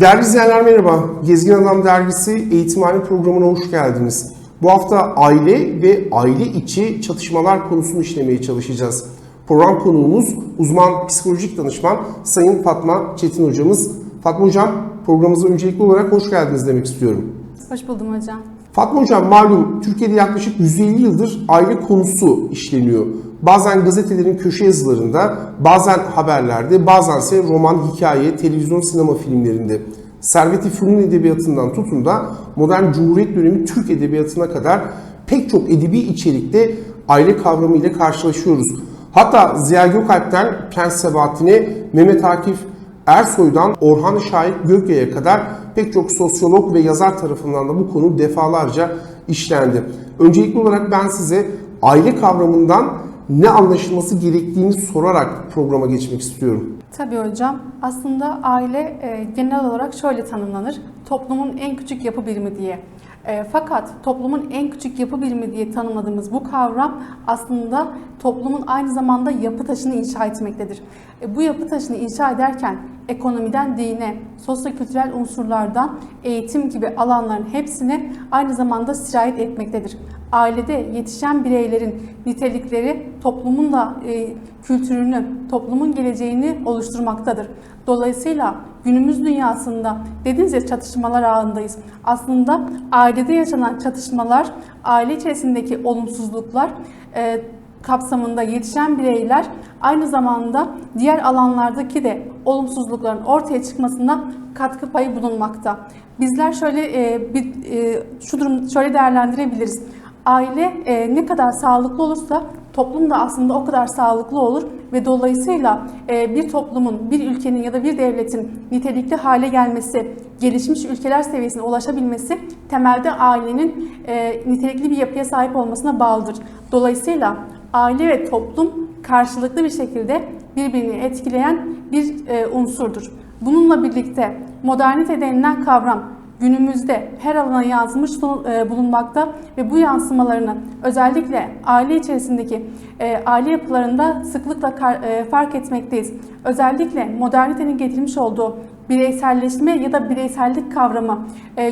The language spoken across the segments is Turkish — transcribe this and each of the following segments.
Değerli izleyenler merhaba. Gezgin Adam Dergisi Eğitimhane programına hoş geldiniz. Bu hafta aile ve aile içi çatışmalar konusunu işlemeye çalışacağız. Program konuğumuz uzman psikolojik danışman Sayın Fatma Çetin hocamız. Fatma hocam programımıza öncelikli olarak hoş geldiniz demek istiyorum. Hoş buldum hocam. Fatma Hocam malum Türkiye'de yaklaşık 150 yıldır aile konusu işleniyor. Bazen gazetelerin köşe yazılarında, bazen haberlerde, bazense roman, hikaye, televizyon, sinema filmlerinde. Servet-i Fünun edebiyatından tutun da modern Cumhuriyet dönemi Türk edebiyatına kadar pek çok edebi içerikte aile kavramı ile karşılaşıyoruz. Hatta Ziya Gökalp'ten Prens Sebahattin'e, Mehmet Akif Ersoy'dan Orhan Şahit Gökya'ya kadar pek çok sosyolog ve yazar tarafından da bu konu defalarca işlendi. Öncelikli olarak ben size aile kavramından ne anlaşılması gerektiğini sorarak programa geçmek istiyorum. Tabii hocam. Aslında aile e, genel olarak şöyle tanımlanır. Toplumun en küçük yapı birimi diye. E, fakat toplumun en küçük yapı birimi diye tanımladığımız bu kavram aslında toplumun aynı zamanda yapı taşını inşa etmektedir. E, bu yapı taşını inşa ederken ekonomiden dine, sosyokültürel unsurlardan eğitim gibi alanların hepsine aynı zamanda sirayet etmektedir. Ailede yetişen bireylerin nitelikleri toplumun da e, kültürünü, toplumun geleceğini oluşturmaktadır. Dolayısıyla günümüz dünyasında dediğiniz ya çatışmalar ağındayız. Aslında ailede yaşanan çatışmalar, aile içerisindeki olumsuzluklar, e, kapsamında yetişen bireyler aynı zamanda diğer alanlardaki de olumsuzlukların ortaya çıkmasına katkı payı bulunmakta. Bizler şöyle e, bir e, şu durum şöyle değerlendirebiliriz. Aile e, ne kadar sağlıklı olursa toplum da aslında o kadar sağlıklı olur ve dolayısıyla e, bir toplumun, bir ülkenin ya da bir devletin nitelikli hale gelmesi, gelişmiş ülkeler seviyesine ulaşabilmesi temelde ailenin e, nitelikli bir yapıya sahip olmasına bağlıdır. Dolayısıyla aile ve toplum karşılıklı bir şekilde birbirini etkileyen bir e, unsurdur. Bununla birlikte modernite denilen kavram günümüzde her alana yansımış e, bulunmakta ve bu yansımalarını özellikle aile içerisindeki e, aile yapılarında sıklıkla e, fark etmekteyiz. Özellikle modernitenin getirmiş olduğu bireyselleşme ya da bireysellik kavramı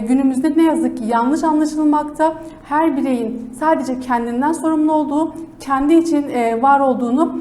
günümüzde ne yazık ki yanlış anlaşılmakta. Her bireyin sadece kendinden sorumlu olduğu, kendi için var olduğunu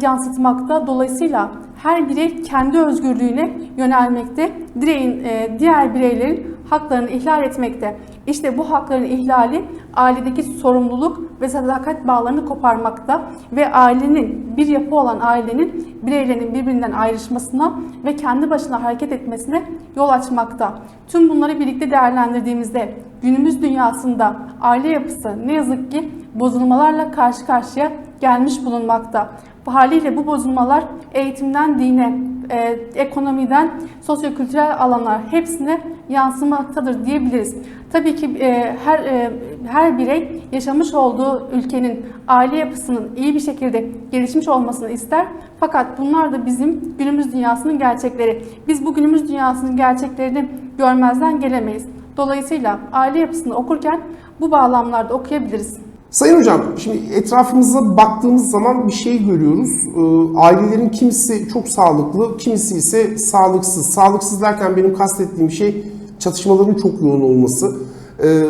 yansıtmakta. Dolayısıyla her birey kendi özgürlüğüne yönelmekte, direğin, e, diğer bireylerin haklarını ihlal etmekte. İşte bu hakların ihlali ailedeki sorumluluk ve sadakat bağlarını koparmakta ve ailenin, bir yapı olan ailenin bireylerin birbirinden ayrışmasına ve kendi başına hareket etmesine yol açmakta. Tüm bunları birlikte değerlendirdiğimizde günümüz dünyasında aile yapısı ne yazık ki bozulmalarla karşı karşıya gelmiş bulunmakta. Haliyle bu bozulmalar eğitimden dine, e, ekonomiden sosyokültürel alanlar hepsine yansımaktadır diyebiliriz. Tabii ki e, her e, her birey yaşamış olduğu ülkenin aile yapısının iyi bir şekilde gelişmiş olmasını ister. Fakat bunlar da bizim günümüz dünyasının gerçekleri. Biz bu günümüz dünyasının gerçeklerini görmezden gelemeyiz. Dolayısıyla aile yapısını okurken bu bağlamlarda okuyabiliriz. Sayın hocam, şimdi etrafımıza baktığımız zaman bir şey görüyoruz. Ee, ailelerin kimisi çok sağlıklı, kimisi ise sağlıksız. Sağlıksız derken benim kastettiğim şey çatışmaların çok yoğun olması. Ee,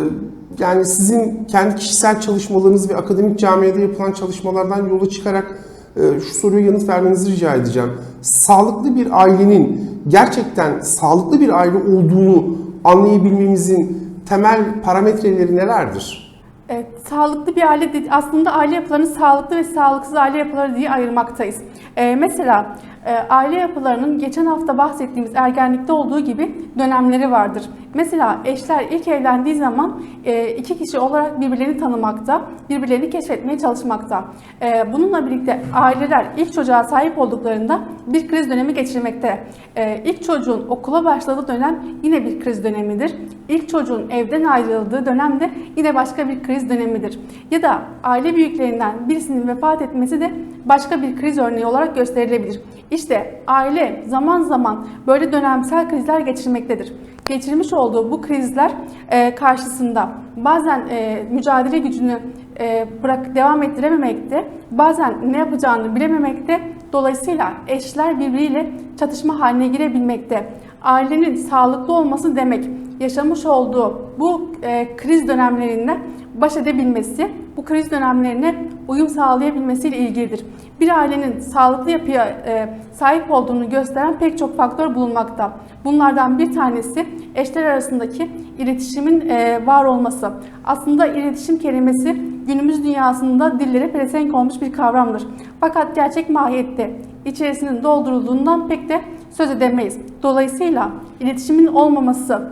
yani sizin kendi kişisel çalışmalarınız ve akademik camiada yapılan çalışmalardan yola çıkarak e, şu soruya yanıt vermenizi rica edeceğim. Sağlıklı bir ailenin gerçekten sağlıklı bir aile olduğunu anlayabilmemizin temel parametreleri nelerdir? Evet, sağlıklı bir aile aslında aile yapılarını sağlıklı ve sağlıksız aile yapıları diye ayırmaktayız. Ee, mesela aile yapılarının geçen hafta bahsettiğimiz ergenlikte olduğu gibi dönemleri vardır. Mesela eşler ilk evlendiği zaman e, iki kişi olarak birbirlerini tanımakta, birbirlerini keşfetmeye çalışmakta. E, bununla birlikte aileler ilk çocuğa sahip olduklarında bir kriz dönemi geçirmekte. E, ilk çocuğun okula başladığı dönem yine bir kriz dönemidir. İlk çocuğun evden ayrıldığı dönem de yine başka bir kriz dönemidir. Ya da aile büyüklerinden birisinin vefat etmesi de başka bir kriz örneği olarak gösterilebilir. İşte aile zaman zaman böyle dönemsel krizler geçirmektedir. Geçirmiş olduğu bu krizler e, karşısında bazen e, mücadele gücünü e, bırak devam ettirememekte, bazen ne yapacağını bilememekte. Dolayısıyla eşler birbiriyle çatışma haline girebilmekte. ailenin sağlıklı olması demek yaşamış olduğu bu kriz dönemlerinde baş edebilmesi, bu kriz dönemlerine uyum sağlayabilmesiyle ilgilidir. Bir ailenin sağlıklı yapıya e, sahip olduğunu gösteren pek çok faktör bulunmakta. Bunlardan bir tanesi eşler arasındaki iletişimin e, var olması. Aslında iletişim kelimesi günümüz dünyasında dillere pelesenk olmuş bir kavramdır. Fakat gerçek mahiyette içerisinin doldurulduğundan pek de söz edemeyiz. Dolayısıyla iletişimin olmaması,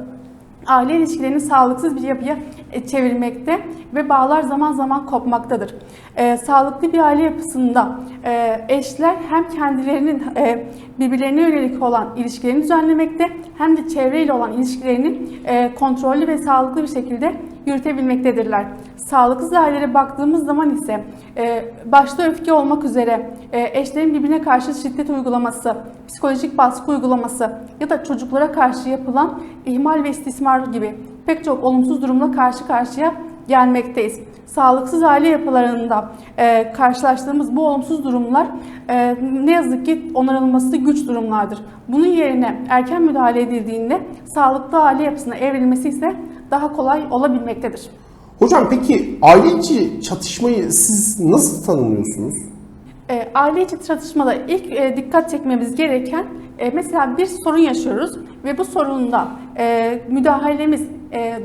aile ilişkilerini sağlıksız bir yapıya çevirmekte ve bağlar zaman zaman kopmaktadır. E, sağlıklı bir aile yapısında e, eşler hem kendilerinin e, birbirlerine yönelik olan ilişkilerini düzenlemekte hem de çevreyle olan ilişkilerini e, kontrollü ve sağlıklı bir şekilde yürütebilmektedirler. Sağlıksız ailelere baktığımız zaman ise e, başta öfke olmak üzere e, eşlerin birbirine karşı şiddet uygulaması, psikolojik baskı uygulaması ya da çocuklara karşı yapılan ihmal ve istismar gibi pek çok olumsuz durumla karşı karşıya gelmekteyiz. Sağlıksız aile yapılarında e, karşılaştığımız bu olumsuz durumlar e, ne yazık ki onarılması güç durumlardır. Bunun yerine erken müdahale edildiğinde sağlıklı aile yapısına evrilmesi ise daha kolay olabilmektedir. Hocam peki aile içi çatışmayı siz nasıl tanımlıyorsunuz? E, aile içi çatışmada ilk e, dikkat çekmemiz gereken e, mesela bir sorun yaşıyoruz ve bu sorunda e, müdahalemiz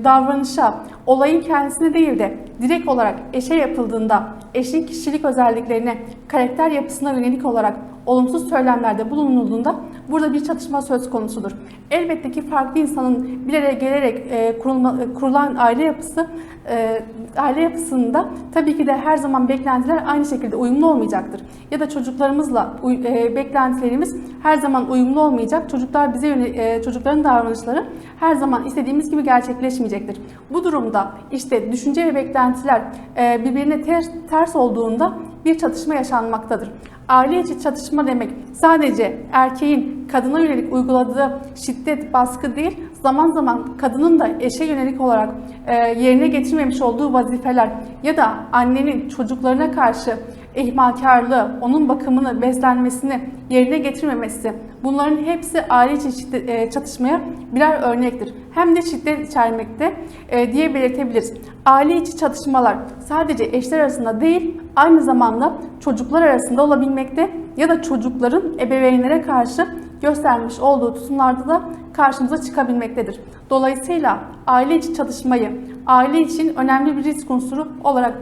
davranışa, olayın kendisine değil de direkt olarak eşe yapıldığında eşin kişilik özelliklerine, karakter yapısına yönelik olarak olumsuz söylemlerde bulunulduğunda burada bir çatışma söz konusudur. Elbette ki farklı insanın bir araya gelerek e, kurulma, e, kurulan aile yapısı e, aile yapısında tabii ki de her zaman beklentiler aynı şekilde uyumlu olmayacaktır. Ya da çocuklarımızla e, beklentilerimiz her zaman uyumlu olmayacak. Çocuklar bize yöne- e, çocukların davranışları her zaman istediğimiz gibi gerçekleşmeyecektir. Bu durumda işte düşünce ve beklentiler e, birbirine ters, ters olduğunda bir çatışma yaşanmaktadır. Aile içi çatışma demek sadece erkeğin kadına yönelik uyguladığı şiddet, baskı değil, zaman zaman kadının da eşe yönelik olarak e, yerine getirmemiş olduğu vazifeler ya da annenin çocuklarına karşı ihmalkarlığı, onun bakımını, beslenmesini yerine getirmemesi, bunların hepsi aile içi e, çatışmaya birer örnektir. Hem de şiddet içermekte e, diye belirtebiliriz. Aile içi çatışmalar sadece eşler arasında değil, aynı zamanda çocuklar arasında olabilmekte ya da çocukların ebeveynlere karşı göstermiş olduğu tutumlarda da karşımıza çıkabilmektedir. Dolayısıyla aile içi çatışmayı aile için önemli bir risk unsuru olarak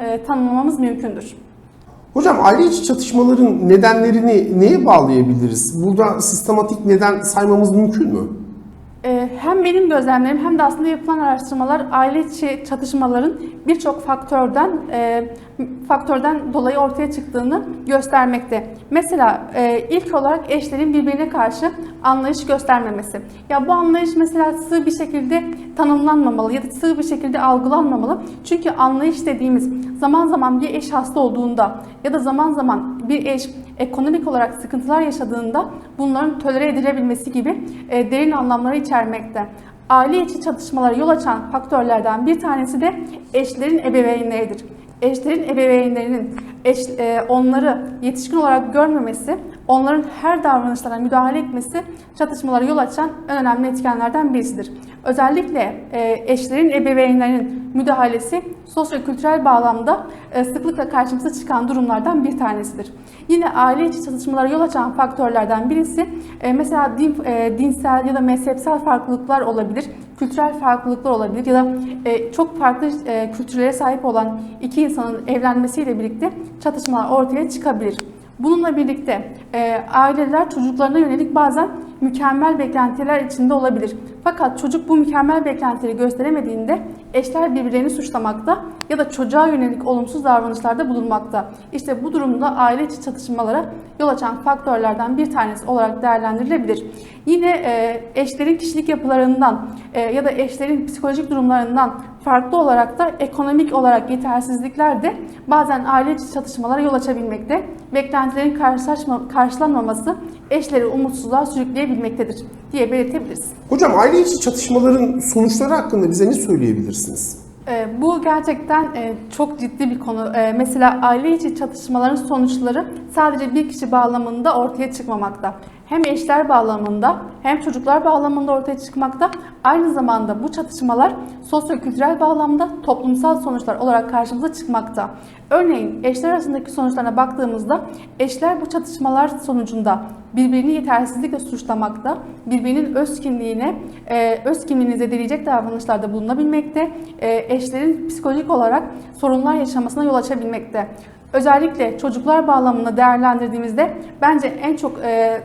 e, tanımlamamız mümkündür. Hocam aile içi çatışmaların nedenlerini neye bağlayabiliriz? Burada sistematik neden saymamız mümkün mü? Hem benim gözlemlerim hem de aslında yapılan araştırmalar aile içi çatışmaların birçok faktörden e, faktörden dolayı ortaya çıktığını göstermekte. Mesela e, ilk olarak eşlerin birbirine karşı anlayış göstermemesi. Ya bu anlayış mesela sığ bir şekilde tanımlanmamalı ya da sığ bir şekilde algılanmamalı. Çünkü anlayış dediğimiz zaman zaman bir eş hasta olduğunda ya da zaman zaman bir eş ekonomik olarak sıkıntılar yaşadığında bunların tolere edilebilmesi gibi e, derin anlamları içermekte. Aile içi çatışmalara yol açan faktörlerden bir tanesi de eşlerin ebeveynleridir. Eşlerin ebeveynlerinin eş, e, onları yetişkin olarak görmemesi, onların her davranışlarına müdahale etmesi çatışmalara yol açan en önemli etkenlerden birisidir. Özellikle e, eşlerin ebeveynlerinin müdahalesi sosyo-kültürel bağlamda e, sıklıkla karşımıza çıkan durumlardan bir tanesidir. Yine aile içi çatışmalara yol açan faktörlerden birisi e, mesela din, dinsel ya da mezhepsel farklılıklar olabilir, kültürel farklılıklar olabilir ya da çok farklı kültürlere sahip olan iki insanın evlenmesiyle birlikte çatışmalar ortaya çıkabilir. Bununla birlikte e, aileler çocuklarına yönelik bazen mükemmel beklentiler içinde olabilir. Fakat çocuk bu mükemmel beklentileri gösteremediğinde eşler birbirlerini suçlamakta ya da çocuğa yönelik olumsuz davranışlarda bulunmakta. İşte bu durumda aile içi çatışmalara yol açan faktörlerden bir tanesi olarak değerlendirilebilir. Yine e, eşlerin kişilik yapılarından e, ya da eşlerin psikolojik durumlarından farklı olarak da ekonomik olarak yetersizlikler de bazen aile içi çatışmalara yol açabilmekte. Beklentilerin karşılanmaması eşleri umutsuzluğa sürükleyebilmektedir diye belirtebiliriz. Hocam aile içi çatışmaların sonuçları hakkında bize ne söyleyebilirsiniz? E, Bu gerçekten e, çok ciddi bir konu. E, Mesela aile içi çatışmaların sonuçları sadece bir kişi bağlamında ortaya çıkmamakta. Hem eşler bağlamında hem çocuklar bağlamında ortaya çıkmakta. Aynı zamanda bu çatışmalar sosyo-kültürel bağlamda toplumsal sonuçlar olarak karşımıza çıkmakta. Örneğin eşler arasındaki sonuçlarına baktığımızda eşler bu çatışmalar sonucunda birbirini yetersizlikle suçlamakta, birbirinin öz kimliğine, e, öz kimliğini zedeleyecek davranışlarda bulunabilmekte, e, eşlerin psikolojik olarak sorunlar yaşamasına yol açabilmekte. Özellikle çocuklar bağlamında değerlendirdiğimizde bence en çok e,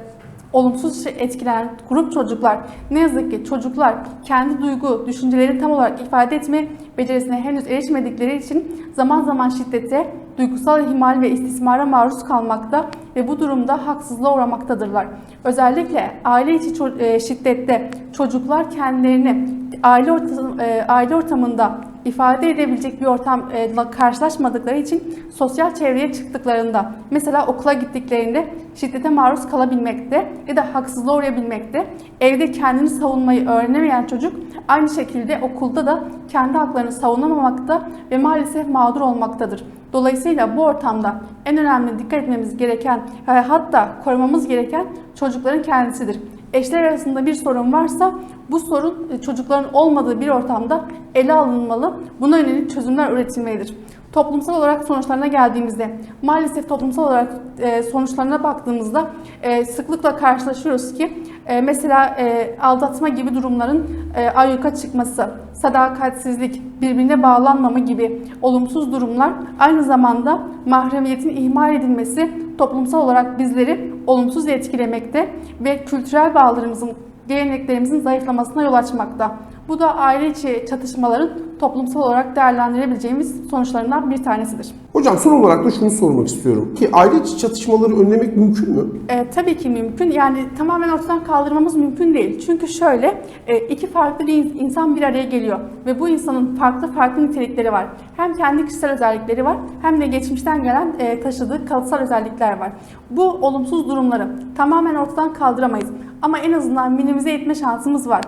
olumsuz etkilenen grup çocuklar. Ne yazık ki çocuklar kendi duygu, düşünceleri tam olarak ifade etme becerisine henüz erişmedikleri için zaman zaman şiddete, duygusal ihmal ve istismara maruz kalmakta ve bu durumda haksızlığa uğramaktadırlar. Özellikle aile içi e, şiddette çocuklar kendilerini aile, e, aile ortamında ifade edebilecek bir ortamla karşılaşmadıkları için sosyal çevreye çıktıklarında mesela okula gittiklerinde şiddete maruz kalabilmekte ya da haksızlığa uğrayabilmekte. Evde kendini savunmayı öğrenemeyen çocuk aynı şekilde okulda da kendi haklarını savunamamakta ve maalesef mağdur olmaktadır. Dolayısıyla bu ortamda en önemli dikkat etmemiz gereken e, hatta korumamız gereken çocukların kendisidir. Eşler arasında bir sorun varsa bu sorun e, çocukların olmadığı bir ortamda ele alınmalı. Buna yönelik çözümler üretilmelidir. Toplumsal olarak sonuçlarına geldiğimizde maalesef toplumsal olarak e, sonuçlarına baktığımızda e, sıklıkla karşılaşıyoruz ki mesela aldatma gibi durumların ayyuka çıkması, sadakatsizlik, birbirine bağlanmama gibi olumsuz durumlar aynı zamanda mahremiyetin ihmal edilmesi toplumsal olarak bizleri olumsuz etkilemekte ve kültürel bağlarımızın, geleneklerimizin zayıflamasına yol açmakta. Bu da aile içi çatışmaların toplumsal olarak değerlendirebileceğimiz sonuçlarından bir tanesidir. Hocam son olarak da şunu sormak istiyorum ki aile içi çatışmaları önlemek mümkün mü? E, tabii ki mümkün. Yani tamamen ortadan kaldırmamız mümkün değil. Çünkü şöyle e, iki farklı bir insan bir araya geliyor ve bu insanın farklı farklı nitelikleri var. Hem kendi kişisel özellikleri var hem de geçmişten gelen e, taşıdığı kalıtsal özellikler var. Bu olumsuz durumları tamamen ortadan kaldıramayız. Ama en azından minimize etme şansımız var.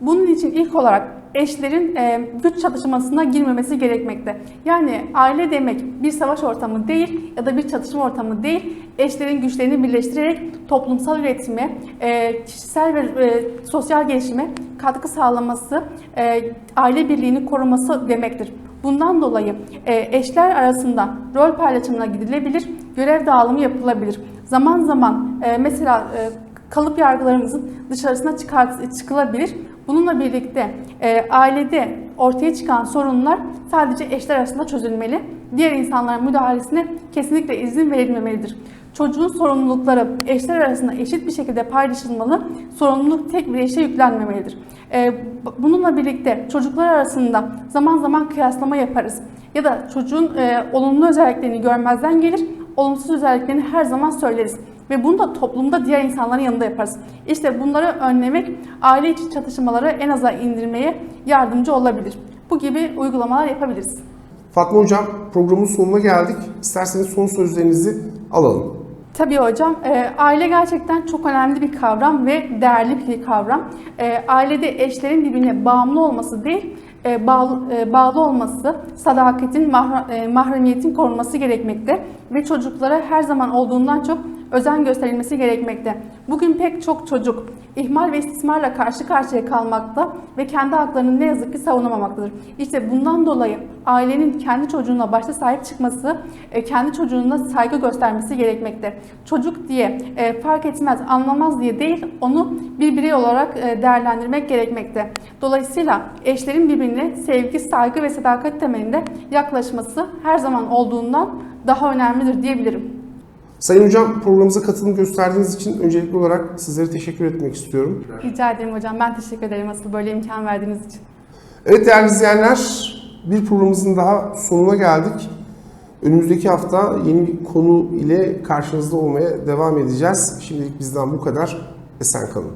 Bunun için ilk olarak eşlerin e, güç çatışmasına girmemesi gerekmekte. Yani aile demek bir savaş ortamı değil ya da bir çatışma ortamı değil. Eşlerin güçlerini birleştirerek toplumsal üretime, e, kişisel ve e, sosyal gelişime katkı sağlaması, e, aile birliğini koruması demektir. Bundan dolayı e, eşler arasında rol paylaşımına gidilebilir, görev dağılımı yapılabilir. Zaman zaman e, mesela e, kalıp yargılarımızın dışarısına çıkart, çıkılabilir. Bununla birlikte e, ailede ortaya çıkan sorunlar sadece eşler arasında çözülmeli. Diğer insanların müdahalesine kesinlikle izin verilmemelidir. Çocuğun sorumlulukları eşler arasında eşit bir şekilde paylaşılmalı. Sorumluluk tek bir eşe yüklenmemelidir. E, bununla birlikte çocuklar arasında zaman zaman kıyaslama yaparız. Ya da çocuğun e, olumlu özelliklerini görmezden gelir, olumsuz özelliklerini her zaman söyleriz. Ve bunu da toplumda diğer insanların yanında yaparız. İşte bunları önlemek aile içi çatışmaları en aza indirmeye yardımcı olabilir. Bu gibi uygulamalar yapabiliriz. Fatma Hocam programın sonuna geldik. İsterseniz son sözlerinizi alalım. Tabii hocam, e, aile gerçekten çok önemli bir kavram ve değerli bir kavram. E, ailede eşlerin birbirine bağımlı olması değil, e, bağlı, e, bağlı olması, sadakatin, mahra- e, mahremiyetin korunması gerekmekte ve çocuklara her zaman olduğundan çok özen gösterilmesi gerekmekte. Bugün pek çok çocuk ihmal ve istismarla karşı karşıya kalmakta ve kendi haklarını ne yazık ki savunamamaktadır. İşte bundan dolayı ailenin kendi çocuğuna başta sahip çıkması, e, kendi çocuğuna saygı göstermesi gerekmekte. Çocuk diye e, fark etmez, anlamaz diye değil, onu bir birey olarak e, değerlendirmek gerekmekte. Dolayısıyla eşlerin birbirine sevgi, saygı ve sadakat temelinde yaklaşması her zaman olduğundan daha önemlidir diyebilirim. Sayın Hocam programımıza katılım gösterdiğiniz için öncelikli olarak sizlere teşekkür etmek istiyorum. Rica ederim hocam. Ben teşekkür ederim asıl böyle imkan verdiğiniz için. Evet değerli izleyenler bir programımızın daha sonuna geldik. Önümüzdeki hafta yeni bir konu ile karşınızda olmaya devam edeceğiz. Şimdilik bizden bu kadar. Esen kalın.